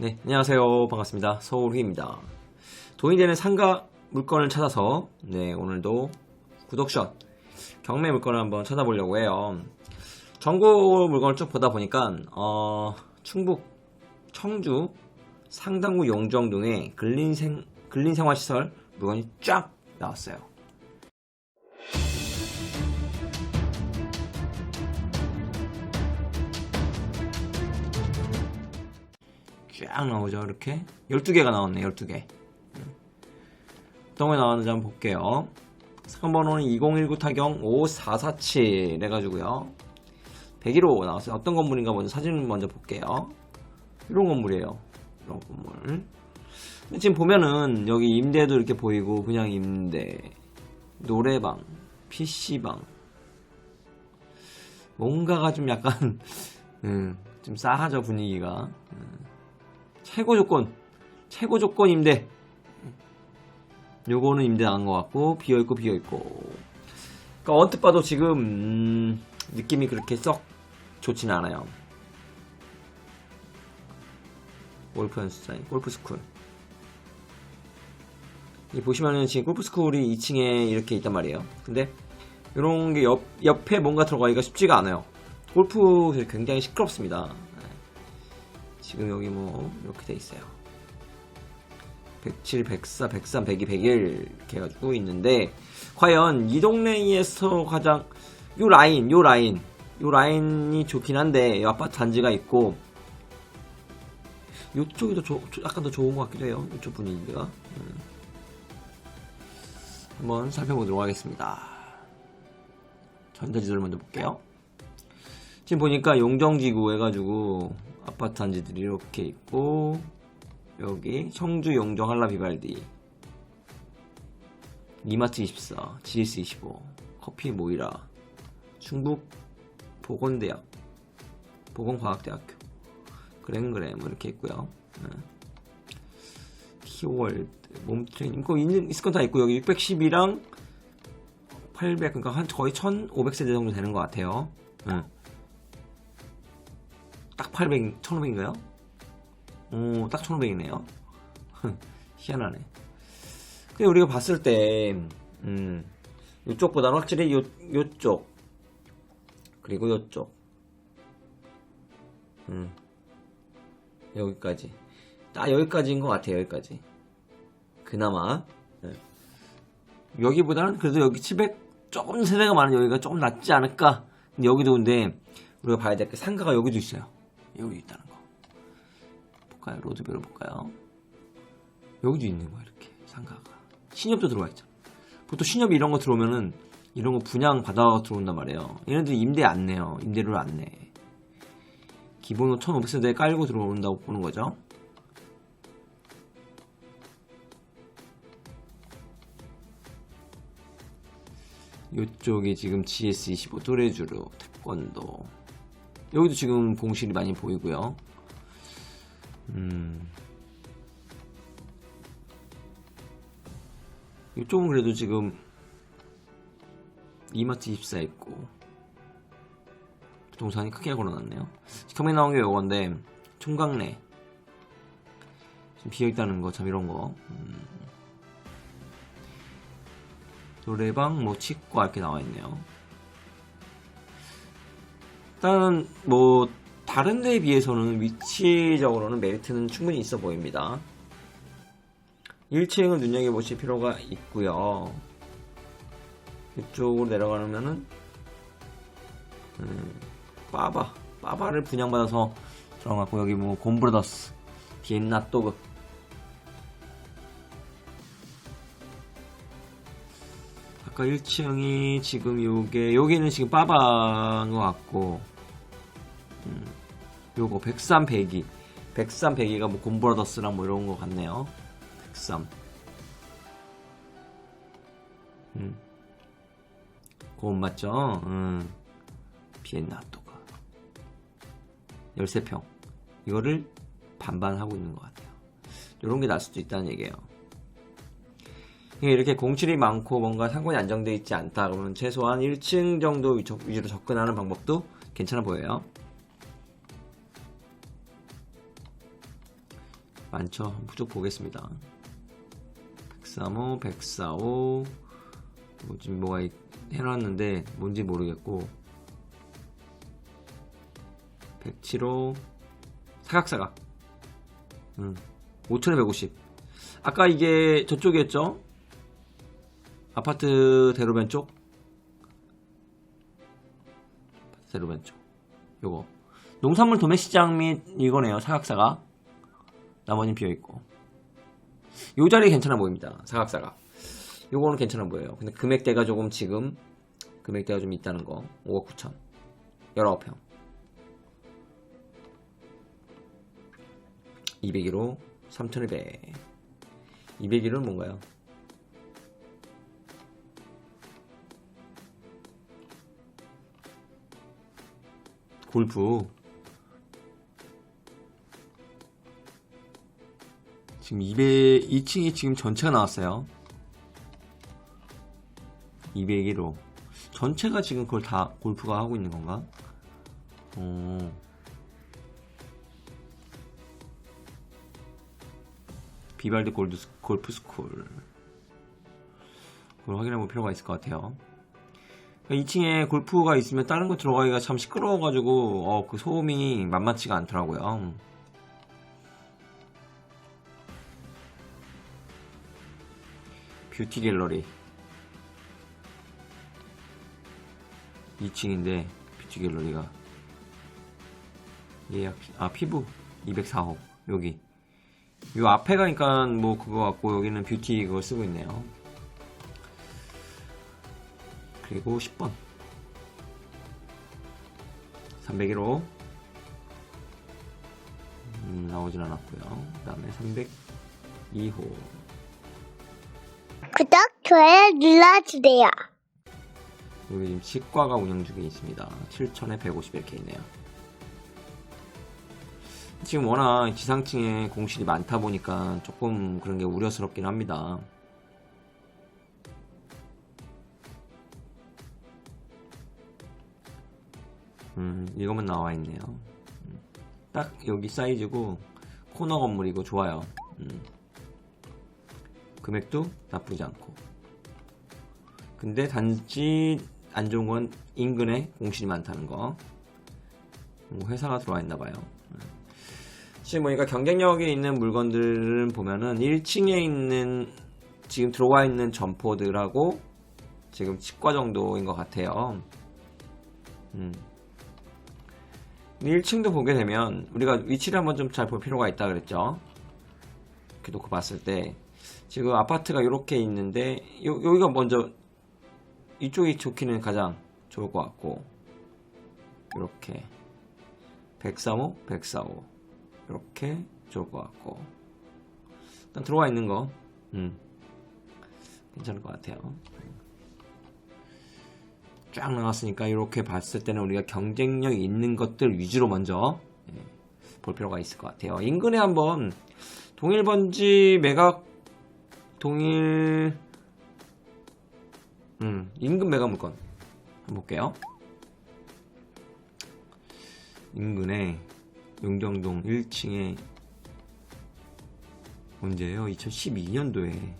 네, 안녕하세요. 반갑습니다. 서울휘입니다. 돈이 되는 상가 물건을 찾아서, 네, 오늘도 구독샷, 경매 물건을 한번 찾아보려고 해요. 전국 물건을 쭉 보다 보니까, 어, 충북, 청주, 상당구 용정 등의 근린생, 근린생활시설 물건이 쫙 나왔어요. 쫙 나오죠 이렇게? 12개가 나왔네 12개. 어떤 거 나왔는지 한번 볼게요. 상번호는 2019 타경 5447 해가지고요. 101호 나왔어요. 어떤 건물인가 먼저 사진 먼저 볼게요. 이런 건물이에요 이런 건물. 지금 보면은 여기 임대도 이렇게 보이고 그냥 임대. 노래방 PC방. 뭔가가 좀 약간 음, 좀 싸하죠 분위기가 최고 조건, 최고 조건 임대. 요거는 임대 안것 같고, 비어있고, 비어있고. 그니까 언뜻 봐도 지금, 음, 느낌이 그렇게 썩 좋지는 않아요. 골프 연습장, 골프 스쿨. 이 보시면은 지금 골프 스쿨이 2층에 이렇게 있단 말이에요. 근데, 요런 게 옆, 옆에 뭔가 들어가기가 쉽지가 않아요. 골프 굉장히 시끄럽습니다. 지금 여기 뭐 이렇게 돼 있어요. 107, 104, 103, 102, 101 이렇게 해가지고 있는데 과연 이 동네에서 가장 요 라인, 요 라인, 요 라인이 좋긴 한데 이 아파트 단지가 있고 요쪽이 더 조, 약간 더 좋은 것 같기도 해요. 이쪽 분위기가 음. 한번 살펴보도록 하겠습니다. 전자지도를 먼저 볼게요. 지금 보니까 용정지구 해가지고 아파트 단지들이 이렇게 있고 여기 청주 용정 한라 비발디 이마트 24 GS 25 커피 모이라 충북 보건대학 보건과학대학교 그램그램 뭐 이렇게 있고요 네. 키월드 몸트레이닝 이거 있는, 있을 건 다 있고 여기 610이랑 800 그러니까 한 거의 1500세대 정도 되는 것 같아요 네. 딱 800, 1500인가요? 오, 딱 1500이네요. 희한하네. 근데 우리가 봤을 때, 음, 이쪽보다는 확실히 요, 요쪽, 그리고 요쪽, 음, 여기까지. 딱 여기까지인 것 같아요, 여기까지. 그나마. 네. 여기보다는 그래도 여기 700, 조금 세대가 많은 여기가 조금 낫지 않을까. 근데 여기도 근데, 우리가 봐야 될 게 상가가 여기도 있어요. 여기 있다는 거. 볼까요? 로드별로 볼까요? 여기도 있는 거야, 이렇게. 상가가. 신협도 들어와 있죠. 보통 신협이 이런 거 들어오면은 이런 거 분양 받아 들어온단 말이에요. 얘네들이 임대 안 내요. 임대료를 안 내. 기본으로 1500세대 깔고 들어온다고 보는 거죠. 요쪽이 지금 GS25 또레주르 태권도 여기도 지금 공실이 많이 보이고요. 음. 이쪽은 그래도 지금 이마트 24 있고 부동산이 크게 걸어놨네요. 처음에 나온 게 요건데 총각내 지금 비어있다는 거 참 이런 거 음. 노래방 뭐 치과 이렇게 나와 있네요. 일단 뭐 다른 데에 비해서는 위치적으로는 메리트는 충분히 있어 보입니다. 1층을 눈여겨보실 필요가 있고요. 이쪽으로 내려가면은 음, 빠바 빠바를 분양받아서 들어갔고 여기 뭐 곰브라더스 비엔나 또그 아까 1층이 지금 요게 여기는 지금 빠바인 것 같고 음, 요거 103 102 103 102가 뭐 곰브라더스랑 뭐 이런 거 같네요 103 음. 고음 맞죠? 음. 비엔나 또가 13평 이거를 반반 하고 있는 것 같아요 이런 게 날 수도 있다는 얘기예요 이렇게 공실이 많고 뭔가 상권이 안정되어 있지 않다 그러면 최소한 1층 정도 위주로 접근하는 방법도 괜찮아 보여요. 많죠. 쭉 보겠습니다. 135, 145, 뭐 지금 뭐가 있- 해놨는데 뭔지 모르겠고. 107호 사각사각. 음, 5150 아까 이게 저쪽이었죠? 아파트 대로변 쪽? 대로변 쪽. 요거. 농산물 도매시장 및 이거네요. 사각사각 나머지는 비어있고. 요 자리 괜찮아 보입니다. 사각사각. 요거는 괜찮아 보여요. 근데 금액대가 조금 지금 금액대가 좀 있다는 거. 5억 9천. 19평. 201호 3200 201호는 뭔가요? 골프 지금 200, 2층이 지금 전체가 나왔어요. 201호. 전체가 지금 그걸 다 골프가 하고 있는 건가? 어. 비발디 골드 스- 골프 스쿨. 그걸 확인해 볼 필요가 있을 것 같아요. 2층에 골프가 있으면 다른 거 들어가기가 참 시끄러워가지고 어, 그 소음이 만만치가 않더라고요 뷰티 갤러리. 2층인데 뷰티 갤러리가 예약 아 피부 204호 여기. 요 앞에 가니까 뭐 그거 같고 여기는 뷰티 그거 쓰고 있네요. 그리고 10번. 301호. 음, 나오진 않았고요. 그 다음에 302호 구독, 좋아요 눌러주세요. 여기 지금 치과가 운영 중에 있습니다. 7천에 150 이렇게 있네요. 지금 워낙 지상층에 공실이 많다 보니까 조금 그런 게 우려스럽긴 합니다. 음, 이거만 나와 있네요. 음, 딱 여기 사이즈고 코너 건물이고 좋아요. 음. 금액도 나쁘지 않고. 근데 단지 안 좋은 건 인근에 공실이 많다는 거. 뭐 회사가 들어와 있나 봐요. 지금 보니까 경쟁력에 있는 물건들은 보면은 1층에 있는 지금 들어와 있는 점포들하고 지금 치과 정도인 것 같아요. 음. 1층도 보게 되면 우리가 위치를 한번 좀 잘 볼 필요가 있다 그랬죠. 이렇게 놓고 봤을 때 지금 아파트가 이렇게 있는데 요, 여기가 먼저 이쪽이 좋기는 가장 좋을 것 같고 이렇게 135, 145 이렇게 좋을 것 같고. 일단 들어와 있는 거 음, 괜찮을 것 같아요. 쫙 나왔으니까 이렇게 봤을 때는 우리가 경쟁력 있는 것들 위주로 먼저 예, 볼 필요가 있을 것 같아요. 인근에 한번 동일 번지 매각 동일 음, 인근 매각 물건 한번 볼게요. 인근에 용정동 1층에 언제예요? 2012년도에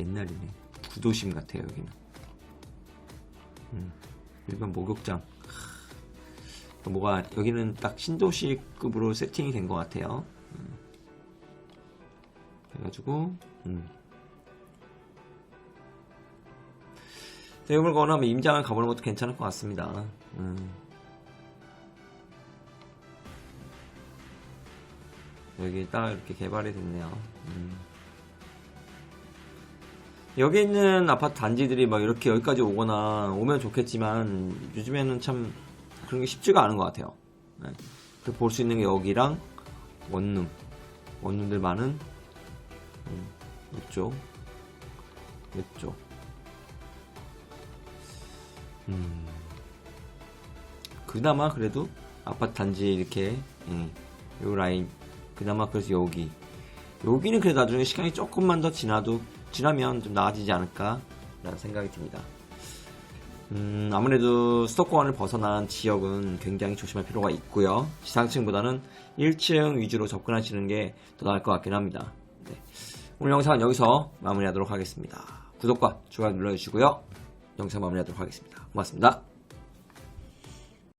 옛날이네. 구도심 같아요 여기는. 음, 일반 목욕장. 하, 뭐가 여기는 딱 신도시급으로 세팅이 된 것 같아요. 음. 그래가지고 음. 대금을 거하면 임장을 가보는 것도 괜찮을 것 같습니다. 음. 여기 딱 이렇게 개발이 됐네요. 음. 여기 있는 아파트 단지들이 막 이렇게 여기까지 오거나 오면 좋겠지만 요즘에는 참 그런 게 쉽지가 않은 것 같아요. 네. 볼수 있는 게 여기랑 원룸, 원룸들 많은 음, 이쪽, 이쪽. 음. 그나마 그래도 아파트 단지 이렇게 예, 요 라인 그나마 그래서 여기 여기는 그래도 나중에 시간이 조금만 더 지나도 지나면 좀 나아지지 않을까 라는 생각이 듭니다 음, 아무래도 수도권을 벗어난 지역은 굉장히 조심할 필요가 있고요. 지상층보다는 1층 위주로 접근하시는 게 더 나을 것 같긴 합니다. 네. 오늘 영상은 여기서 마무리하도록 하겠습니다. 구독과 좋아요 눌러주시고요. 영상 마무리하도록 하겠습니다. 고맙습니다.